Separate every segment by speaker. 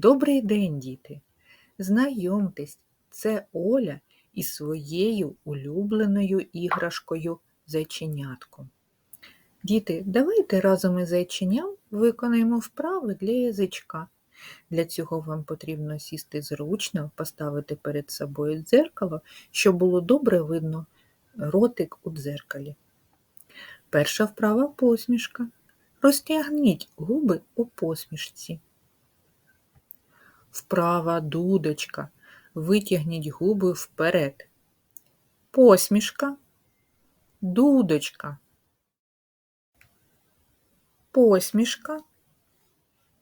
Speaker 1: Добрий день, діти! Знайомтесь, це Оля із своєю улюбленою іграшкою зайченятком. Діти, давайте разом із зайченям виконаємо вправи для язичка. Для цього вам потрібно сісти зручно, поставити перед собою дзеркало, щоб було добре видно ротик у дзеркалі. Перша вправа посмішка. Розтягніть губи у посмішці. Вправа дудочка. Витягніть губи вперед. Посмішка. Дудочка. Посмішка.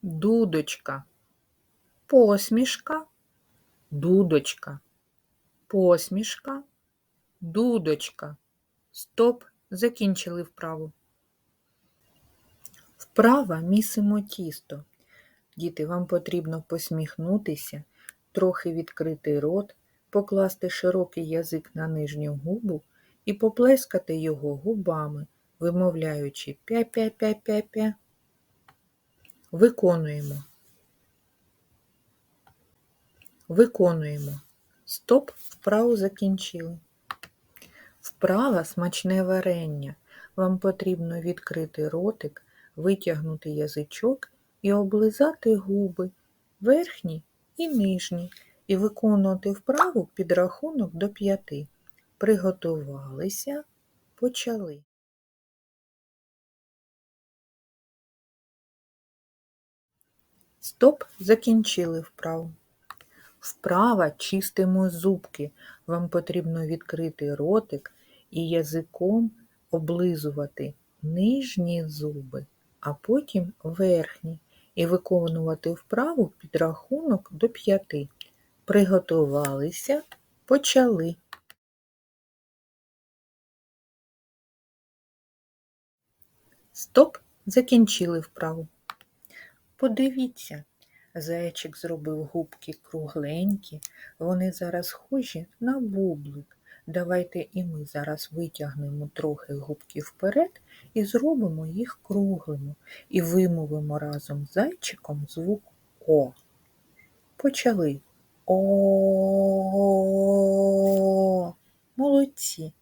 Speaker 1: Дудочка. Посмішка. Дудочка. Посмішка. Дудочка. Стоп. Закінчили вправу. Вправа місимо тісто. Діти, вам потрібно посміхнутися, трохи відкрити рот, покласти широкий язик на нижню губу і поплескати його губами, вимовляючи пя-пя-пя-пя-пя. Виконуємо. Виконуємо. Стоп, вправу закінчили. Вправа смачне варення. Вам потрібно відкрити ротик, витягнути язичок і облизати губи, верхні і нижні, і виконувати вправу під рахунок до п'яти. Приготувалися, почали. Стоп, закінчили вправу. Вправа чистимо зубки. Вам потрібно відкрити ротик і язиком облизувати нижні зуби, а потім верхні, і виконувати вправу під рахунок до п'яти. Приготувалися, почали. Стоп, закінчили вправу. Подивіться, зайчик зробив губки кругленькі, вони зараз схожі на бублик. Давайте і ми зараз витягнемо трохи губки вперед і зробимо їх круглими, і вимовимо разом з зайчиком звук О. Почали. О. Молодці.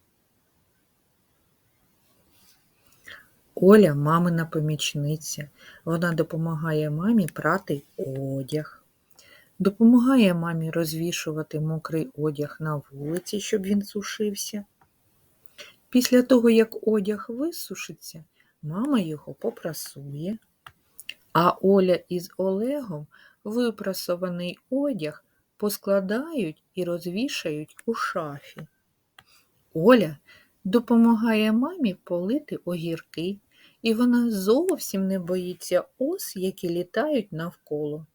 Speaker 1: Оля мамина помічниця. Вона допомагає мамі прати одяг. Допомагає мамі розвішувати мокрий одяг на вулиці, щоб він сушився. Після того, як одяг висушиться, мама його попрасує, а Оля із Олегом випрасований одяг поскладають і розвішають у шафі. Оля допомагає мамі полити огірки, і вона зовсім не боїться ос, які літають навколо.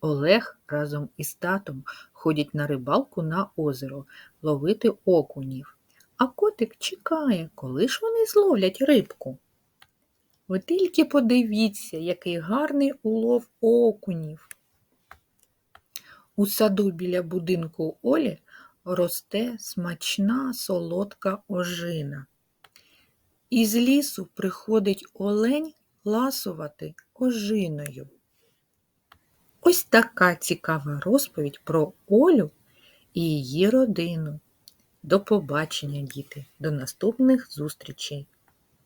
Speaker 1: Олег разом із татом ходять на рибалку на озеро ловити окунів, а котик чекає, коли ж вони зловлять рибку. Ви тільки подивіться, який гарний улов окунів. У саду біля будинку Олі росте смачна солодка ожина. Із лісу приходить олень ласувати ожиною. Ось така цікава розповідь про Олю і її родину. До побачення, діти, до наступних зустрічей!